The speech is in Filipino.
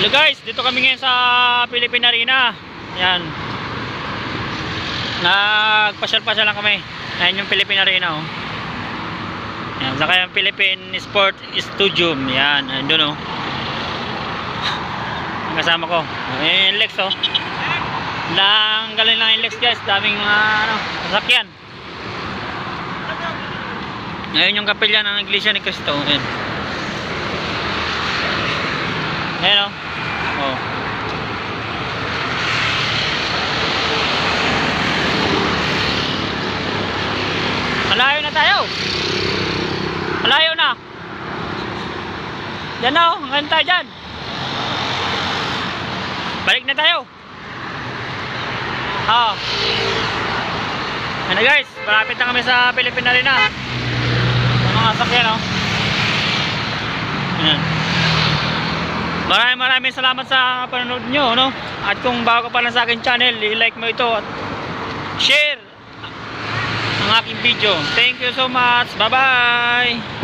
Hello guys, dito kami ngayon sa Philippine Arena. Yan. Nagpasyal-pasyal lang kami. Ayan yung Philippine Arena oh. Yan, saka yung Philippine Sport Studium. Yan, andun oh. Ang kasama ko. Ayan Lex oh. Lang galing lang yung Lex guys. Daming mga ano, sasakyan. Ngayon yung kapilya ng Iglesia ni Cristo. Ayan. Ayan. Oh. Malayo na tayo. Malayo na. Yan na o. Hanggang tayo dyan. Balik na tayo. Oo. Ano guys, malapit na kami sa Philippine Arena. Ang mga sakyan o. Ayan. Maraming maraming salamat sa panonood nyo, no? At kung bago pa lang sa akin channel, i-like mo ito at share aking video. Thank you so much. Bye-bye!